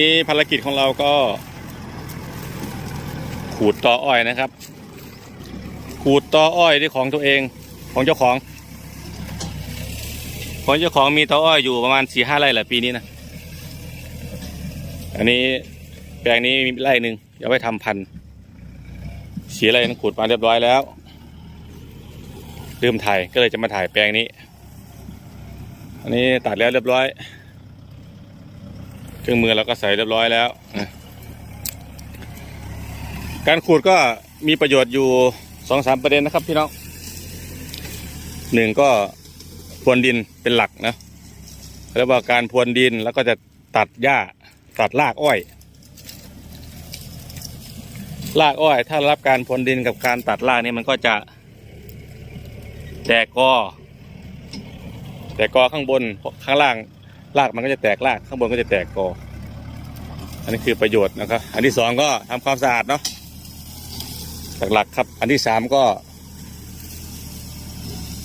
นี่ภารกิจของเราก็ ขูดตออ้อยนะครับ ขูดตออ้อยที่ของตัวเองของเจ้าของ ของเจ้าของมีตออ้อยอยู่ประมาณสี่ห้าไร่แหละปีนี้นะอันนี้แปลงนี้มีไร่หนึ่งเดี๋ยวไปทำพันธุ์สีอะไรนั้นขูดมาเรียบร้อยแล้วลืมถ่ายก็เลยจะมาถ่ายแปลงนี้ อันนี้ตัดแล้วเรียบร้อย ครื่องมือเราก็ใส่เรียบร้อยแล้ว การขูดก็มีประโยชน์อยู่สองสามประเด็นนะครับพี่น้องหนึ่งก็พรวนดินเป็นหลักนะแล้วว่าการพรวนดินแล้วก็จะตัดหญ้าตัดรากอ้อยรากอ้อย ถ้ารับการพรวนดินกับการตัดรากนี่มันก็จะ แตกกอ แตกกอข้างบนข้างล่าง รากมันก็จะแตกรากข้างบนก็จะแตกกออันนี้คือประโยชน์นะครับ อันที่สองก็ทำความสะอาดเนาะหลักๆครับ อันที่สามก็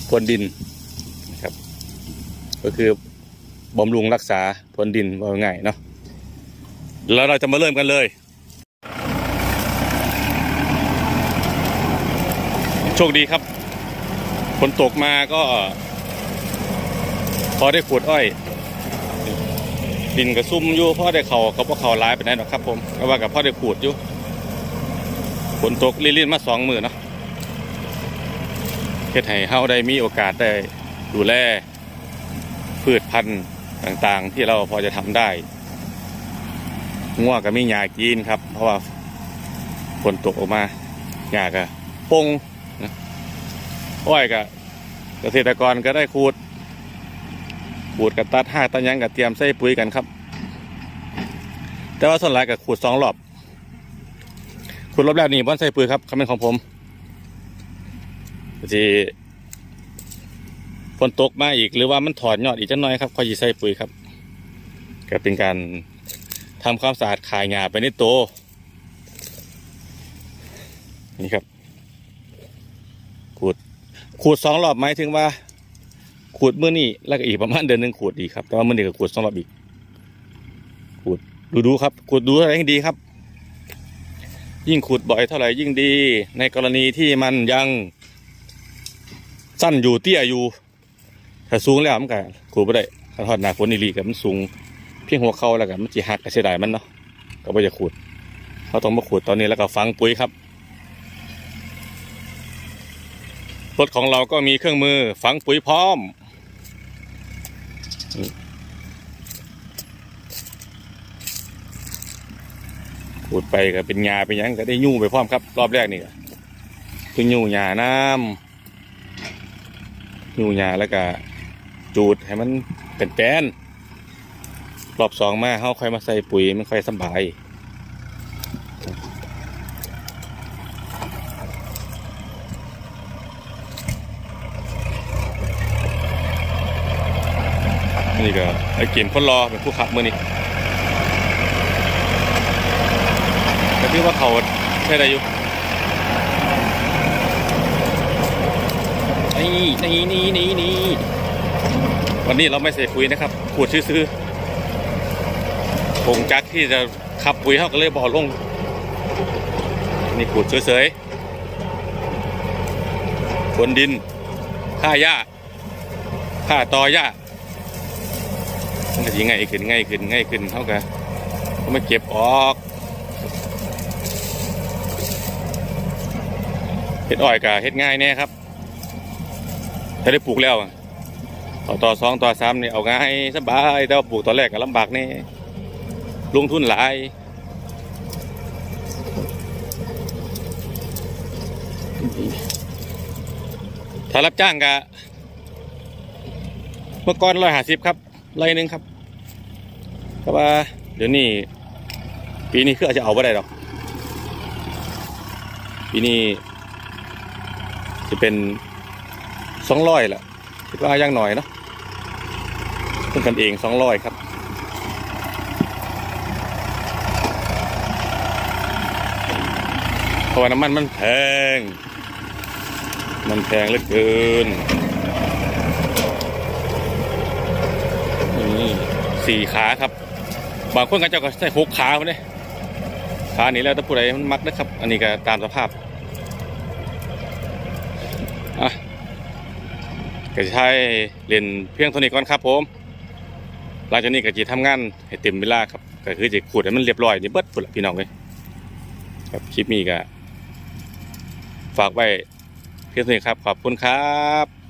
พรวนดินนะครับ ก็คือบำรุงรักษาพรวนดินว่าง่ายเนาะแล้วเราจะมาเริ่มกันเลย โชคดีครับฝนตกมาก็ พอได้ขูดอ้อย ดินกระซุ่มอยู่พ่อได้เขาเขาพ่อเขาร้ายไปไหนหรอกครับ ผมก็ว่ากับพ่อได้ขูดอยู่ฝนตกลิ่นๆมาสองมือเนาะเฮ็ดให้เฮาได้มีโอกาสได้ดูแลพืชพันธุ์ต่างๆ ที่เราพอจะทำได้ง่วก็มีหญ้ากินครับ เพราะว่าฝนตกออกมาหญ้าก็ปงนะอ้อยก็เกษตรกรก็ได้ขูด ขูดกับตัดห้าตัดยังกับเตรียมใส่ปุ๋ยกันครับ แต่ว่าส่วนหลายกับขูดสองรอบขูดรอบแรกนี่บ้านใส่ปุ๋ยครับคำเป็นของผมที่ฝนตกมาอีกหรือว่ามันถอดยอดอีกจังน้อยครับคอยสิใส่ปุ๋ยครับก็เป็นการทำความสะอาดขายงาไปในโตนี่ครับขูดขูดสองรอบหมายถึงว่า ขูดเมื่อนี้แล้วก็อีกประมาณเดือนหนึ่งขูดอีกครับแต่ว่ามื่อนี้ก็ขูดสองรอบอีกขูดดูดูครับขูดดูอะไรให้ดีครับ ยิ่งขูดบ่อยเท่าไหร่ยิ่งดี ในกรณีที่มันยังสั้นอยู่เตี้ยอยู่ถ้าสูงแล้วมันก็ขูดไม่ได้ถ้าทอดหนาฝนนี่ลีกับมันสูง เพียงหัวเข่าแล้วก็มันจีหักก็เสียดายมันเนาะก็ไม่จะขูดเขาต้องมาขูดตอนนี้แล้วก็ฝังปุ๋ยครับรถของเราก็มีเครื่องมือฝังปุ๋ยพร้อม ขูดไปก็เป็นหญ้าเป็นหยังก็ได้ยู่ไปพร้อมครับ รอบแรกนี่ก็คือยู่หญ้าน้ำยู่หญ้าแล้วก็จูดให้มันเป็นแป้นรอบสองมาเขาค่อยมาใส่ปุ๋ยมันค่อยสบายนี่ก็ไอ้เกมคนรอเป็นผู้ขับมือนี่ แต่ที่ว่าเขาใช่ได้อยู่นี่นี่นี่นี่นี่วันนี้เราไม่ใส่ปุ๋ยนะครับขูดซื้อๆผงจักที่จะขับปุ๋ยเขาก็เลยบ่อลง นี่ขูดเฉยๆบนดินฆ่าหญ้าฆ่าตอหญ้ามันก็สิง่ายขึ้นง่ายขึ้นง่ายขึ้นเท่ากันก็มาเก็บออก เห็ดอ้อยกับเห็ดง่ายแน่ครับ ถ้าได้ปลูกแล้วต่อต่อสองต่อสามนี่เอาง่ายสบายแต่ว่าปลูกตอนแรกก็ลำบากแน่ลงทุนหลายถ้ารับจ้างกะเมื่อก่อนร้อยห้าสิบครับไรหนึ่งครับแต่ว่าเดี๋ยวนี้ ปีนี้คืออาจจะเอาไม่ได้หรอกปีนี้ จะเป็นสองร้อยแหละคิดว่ายังหน่อยเนาะเพิ่งกันเองสองร้อยครับเพราะว่าน้ำมันมันแพง มันแพงเหลือเกินนี่สี่ขาครับ บางคนก็จ้าก็ใส่หกขาคนนี้ขานี่แล้วถ้าผู้ใดมันมักนะครับ อันนี้ก็ตามสภาพอะ ก็จะใช้เรียนเพียงเท่านี้ก่อนครับผม หลังจากนี้ก็จะทำงานให้เต็มเวลาครับก็คือจะขูดให้มันเรียบร้อยนี่เบิดพุ่นละพี่น้องเลยครับคลิปนี้ก็ฝากไว้เพียงเท่านี้ครับขอบคุณครับ